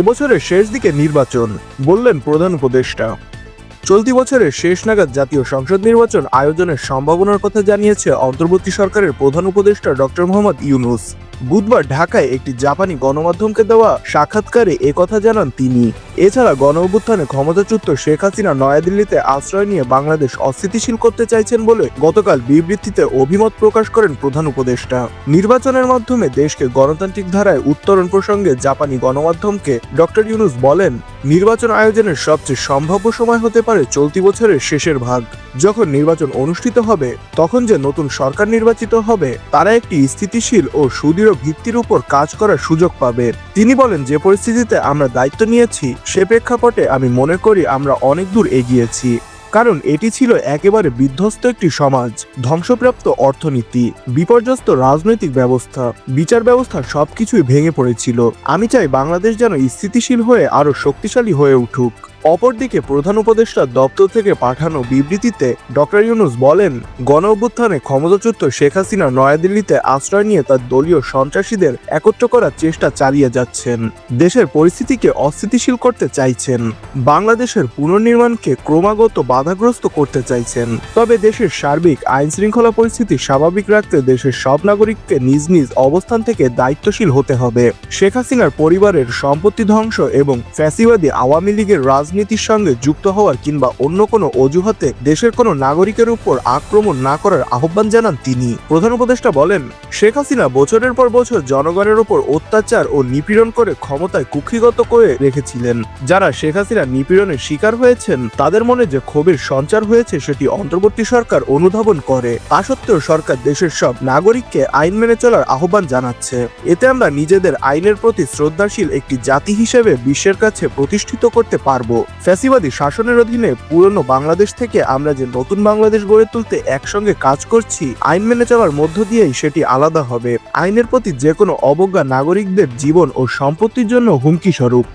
এবছরের শেষ দিকে নির্বাচন, বললেন প্রধান উপদেষ্টা। চলতি বছরের শেষ নাগাদ জাতীয় সংসদ নির্বাচন আয়োজনের সম্ভাবনার কথা জানিয়েছে অন্তর্বর্তী সরকারের প্রধান উপদেষ্টা ডক্টর মোহাম্মদ ইউনুস। বুধবার ঢাকায় একটি জাপানি গণমাধ্যমকে দেওয়া সাক্ষাৎকারে একথা জানান তিনি। এছাড়া গণ অভ্যুত্থানে ক্ষমতাচ্যুত শেখ হাসিনা নয়াদিল্লিতে আশ্রয় নিয়ে বাংলাদেশ অস্থিতিশীল করতে চাইছেন বলে গতকাল বিবৃতিতে অভিমত প্রকাশ করেন প্রধান উপদেষ্টা। নির্বাচনের মাধ্যমে দেশকে গণতান্ত্রিক ধারায় উত্তরণ প্রসঙ্গে জাপানি গণমাধ্যমকে ডক্টর ইউনুস বলেন, নির্বাচন আয়োজনের সবচেয়ে সম্ভাব্য সময় হতে পারে চলতি বছরের শেষের ভাগ। যখন নির্বাচন অনুষ্ঠিত হবে, তখন যে নতুন সরকার নির্বাচিত হবে, তারা একটি স্থিতিশীল ও সুদৃঢ় ভিত্তির উপর কাজ করার সুযোগ পাবে। তিনি বলেন, যে পরিস্থিতিতে আমরা দায়িত্ব নিয়েছি, সে প্রেক্ষাপটে আমি মনে করি আমরা অনেক দূর এগিয়েছি। কারণ এটি ছিল একেবারে বিধ্বস্ত একটি সমাজ, ধ্বংসপ্রাপ্ত অর্থনীতি, বিপর্যস্ত রাজনৈতিক ব্যবস্থা, বিচার ব্যবস্থা সবকিছুই ভেঙে পড়েছিল। আমি চাই বাংলাদেশ যেন স্থিতিশীল হয়ে আরও শক্তিশালী হয়ে উঠুক। অপরদিকে প্রধান উপদেষ্টা দপ্তর থেকে পাঠানো বিবৃতিতে ডক্টর ইউনুস বলেন গণ অভ্যুত্থানে ক্ষমতাচ্যুত শেখ হাসিনা নয়াদিল্লিতে আশ্রয় নিয়ে তার দলীয় সন্ত্রাসীদের একত্র করার চেষ্টা চালিয়ে যাচ্ছেন। দেশের পরিস্থিতিকে অস্থিতিশীল করতে চাইছেন। বাংলাদেশের পুনর্নির্মাণকে ক্রমাগত বাধাগ্রস্ত করতে চাইছেন। তবে দেশের সার্বিক আইন শৃঙ্খলা পরিস্থিতি স্বাভাবিক রাখতে দেশের সব নাগরিককে নিজ নিজ অবস্থান থেকে দায়িত্বশীল হতে হবে। শেখ হাসিনার পরিবারের সম্পত্তি ধ্বংস এবং ফ্যাসিবাদী আওয়ামী লীগের রাজনীতির সঙ্গে যুক্ত হওয়ার কিংবা অন্য কোনো অজুহাতে দেশের কোনো নাগরিকের উপর আক্রমণ না করার আহ্বান জানান তিনি। প্রধান উপদেষ্টা বলেন, শেখ হাসিনা বছরের পর বছর জনগণের উপর অত্যাচার ও নিপীড়ন করে ক্ষমতায় কুক্ষিগত করে রেখেছিলেন। যারা শেখ হাসিনা নিপীড়নের শিকার হয়েছেন, তাদের মনে যে ক্ষোভের সঞ্চার হয়েছে সেটি অন্তর্বর্তী সরকার অনুধাবন করে। তা সত্ত্বেও সরকার দেশের সব নাগরিককে আইন মেনে চলার আহ্বান জানাচ্ছে। এতে আমরা নিজেদের আইনের প্রতি শ্রদ্ধাশীল একটি জাতি হিসেবে বিশ্বের কাছে প্রতিষ্ঠিত করতে পারব। ফ্যাসিবাদী শাসনের অধীনে পুরনো বাংলাদেশ থেকে আমরা যে নতুন বাংলাদেশ গড়ে তুলতে একসঙ্গে কাজ করছি, আইন মেনে চলার মধ্য দিয়েই সেটি আলাদা হবে। আইনের প্রতি যে কোনো অবজ্ঞা নাগরিকদের জীবন ও সম্পত্তির জন্য হুমকি স্বরূপ।